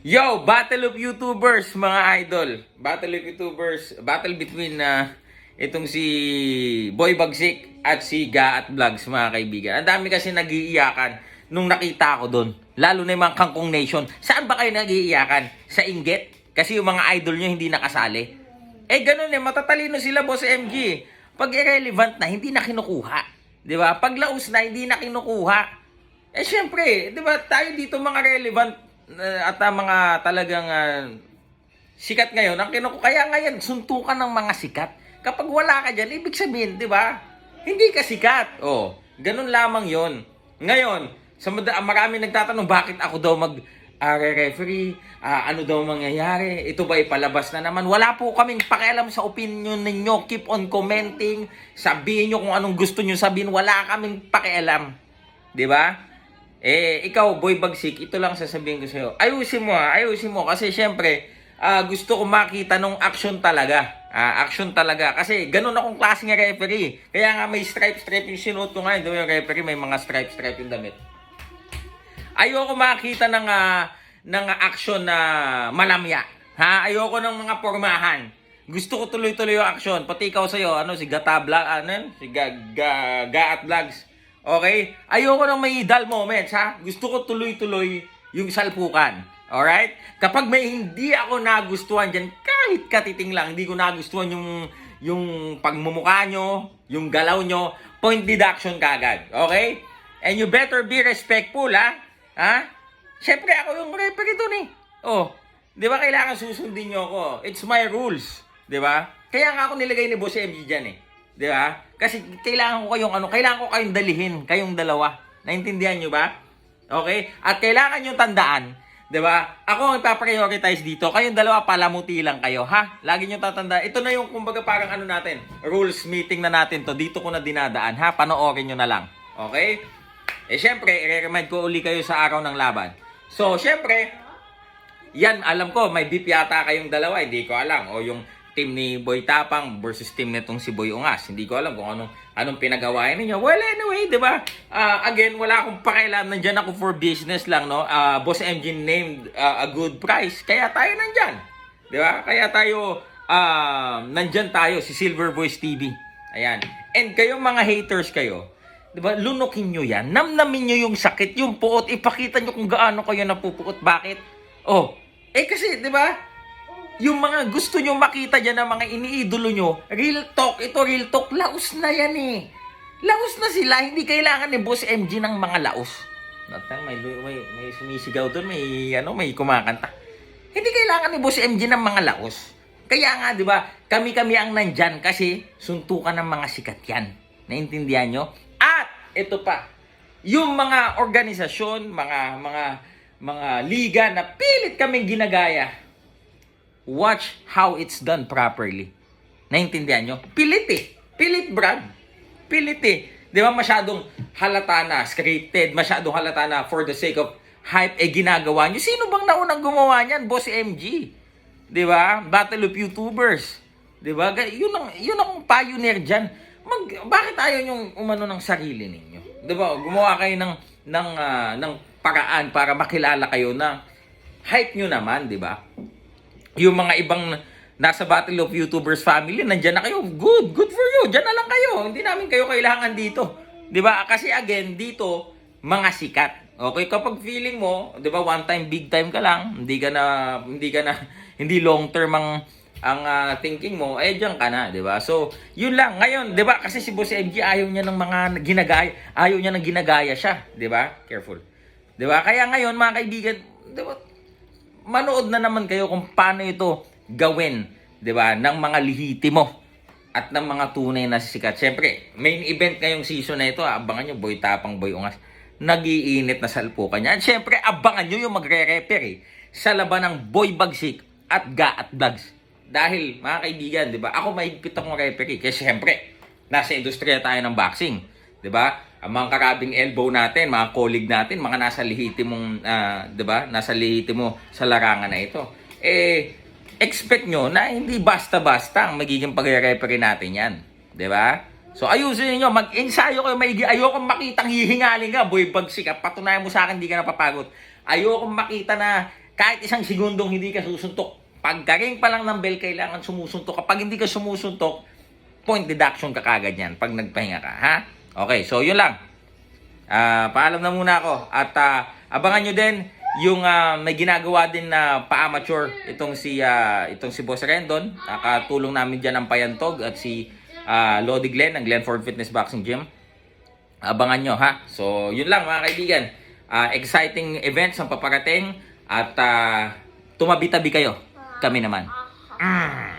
Yo, battle of YouTubers, mga idol. Battle of YouTubers, battle between na itong si Boy Bagsik at si Ga at Vlogs, mga kaibigan. Ang dami kasi nagiiyakan nung nakita ko doon. Lalo na yung mga Kangkong Nation. Saan ba kayo nagiiyakan? Sa inggit? Kasi yung mga idol nyo hindi nakasali. Eh, ganun eh. Matatalino sila, Boss MG. Pag irrelevant na, hindi na kinukuha. Di ba? Pag laos na, hindi na kinukuha. Eh, syempre, di ba, tayo dito mga relevant uh, at uh, mga talagang uh, sikat ngayon, ang kinuku kaya ngayon, suntukan ng mga sikat. Kapag wala ka dyan, ibig sabihin, di ba? Hindi ka sikat. Oh, ganun lamang yon. Ngayon, sa marami nagtatanong, bakit ako daw mag uh, referee, uh, ano daw mangyayari, ito ba ipalabas na naman? Wala po kaming pakialam sa opinion ninyo. Keep on commenting. Sabihin nyo kung anong gusto nyo sabihin. Wala kaming pakialam. Di ba? Eh, ikaw, boy bagsik, ito lang sasabihin ko sa'yo. Ayusin mo ha, ayusin mo. Kasi syempre, ah, gusto ko makita nung action talaga. Ah, action talaga. Kasi ganun akong klase ng referee. Kaya nga may stripe-stripe yung sinuot ko ngayon. Yung referee may mga stripe-stripe yung damit. Ayoko makita ng, ah, ng action na malamya. Ha? Ayoko ng mga pormahan. Gusto ko tuloy-tuloy yung action. Pati ikaw sa'yo, ano, si Gata Vlog, ano yun? Si Ga, Ga, Ga at Vlogs. Okay? Ayoko ng may dull moments, ha? Gusto ko tuloy-tuloy yung salpukan. Alright? Kapag may hindi ako nagustuhan dyan, kahit katiting lang, hindi ko nagustuhan yung, yung pagmumukha nyo, yung galaw nyo, point deduction kagad. Okay? And you better be respectful, ha? Ha? Siyempre, ako yung referee dun eh. Oh, di ba kailangan susundin nyo ako? It's my rules. Di ba? Kaya nga ako nilagay ni Boss MG dyan eh. Di ba? Kasi kailangan ko kayong ano, kailangan ko kayong dalihin, kayong dalawa. Naintindihan nyo ba? Okay? At kailangan nyo tandaan, di ba? Ako ang ipaprioritize dito. Kayong dalawa, palamuti lang kayo, ha? Lagi nyo tatanda. Ito na yung, kumbaga, parang ano natin, rules meeting na natin to. Dito ko na dinadaan, ha? Panoorin nyo na lang. Okay? Eh, syempre, i-recommend ko uli kayo sa araw ng laban. So, syempre, yan, alam ko, may beef yata kayong dalawa, hindi ko alam. O yung team ni Boy Tapang versus team nitong si Boy Ungas. Hindi ko alam kung anong, anong pinagawain ninyo. Well, anyway, di ba? Ah, again, wala akong pakialam. Nandyan ako for business lang, no? Ah, Boss MG named ah, a good price. Kaya tayo nandyan. Di ba? Kaya tayo, ah, nandyan tayo, si Silver Voice TV. Ayan. And kayong mga haters kayo, Di ba? Lunukin nyo yan. Namnamin nyo yung sakit, yung puot. Ipakita nyo kung gaano kayo napupuot. Bakit? Oh, eh kasi, di ba? Yung mga gusto nyo makita dyan ng mga iniidolo nyo, real talk, ito real talk, laos na yan eh. Laos na sila, hindi kailangan ni Boss MG ng mga laos. Natang may, may, may sumisigaw doon, may, ano, may kumakanta. Hindi kailangan ni Boss MG ng mga laos. Kaya nga, di ba, kami-kami ang nandyan kasi suntukan ng mga sikat yan. Naintindihan nyo? At, ito pa, yung mga organisasyon, mga, mga, mga liga na pilit kaming ginagaya, watch how it's done properly. Naintindihan nyo? Pilit eh. Pilit, Brad. Pilit eh. Di ba masyadong halata na, scripted, masyadong halata na for the sake of hype, eh ginagawa nyo. Sino bang naunang gumawa niyan? Boss MG. Di ba? Battle of YouTubers. Di ba? Yun ang, yun ang pioneer dyan. Mag, bakit ayaw yung umano ng sarili ninyo? Di ba? Gumawa kayo ng, ng, ah, ng paraan para makilala kayo na hype nyo naman, di ba? Yung mga ibang nasa Battle of YouTubers family, nandyan na kayo. Good, good for you. Diyan na lang kayo. Hindi namin kayo kailangan dito. 'Di ba? Kasi again, dito mga sikat. Okay, kapag feeling mo, 'di ba, one time big time ka lang, hindi ka na hindi ka na hindi long term ang ang ah, thinking mo, eh diyan ka na, 'di ba? So, yun lang. Ngayon, 'di ba? Kasi si Boss MG ayaw niya ng mga ginagaya, ayaw niya ng ginagaya siya, 'di ba? Careful. 'Di ba? Kaya ngayon, mga kaibigan, 'di ba? Manood na naman kayo kung paano ito gawin, 'di ba, ng mga lihitimo at ng mga tunay na sikat. Siyempre, main event ngayong season na ito, abangan nyo, Boy Tapang, Boy Ungas, nagiinit na salpukan niya. At siyempre, abangan nyo yung magre-referee sa laban ng Boy Bagsik at Ga at Vlogs. Dahil, mga kaibigan, di ba, ako mahigpit akong referee. Kasi siyempre, nasa industriya tayo ng boxing. Di ba? Ang mga karabing elbow natin, mga colleague natin, mga nasa lihitimong, ah, di ba? Nasa lihitimo sa larangan na ito. Eh, expect nyo na hindi basta-basta ang magiging pagre-referee natin yan. Di ba? So, ayusin niyo mag-ensayo kayo maigi. Ayokong makitang hihingaling ka, boy bagsik. Patunayan mo sa akin, hindi ka napapagod. Ayokong makita na kahit isang segundong hindi ka susuntok. Pagkaring pa lang ng bell, kailangan sumusuntok. Kapag hindi ka sumusuntok, point deduction ka kagad yan pag nagpahinga ka, ha? Okay, so yun lang. Ah, paalam na muna ako at ah, abangan nyo din yung ah, may ginagawa din na pa-amateur itong si ah, itong si Boss Rendon. Nakatulong namin diyan ang Payantog at si ah, Lodi Glenn ng Glenford Fitness Boxing Gym. Abangan nyo ha. So yun lang mga kaibigan. Ah, exciting events ang paparating at ah, tumabi-tabi kayo. Kami naman. Mm.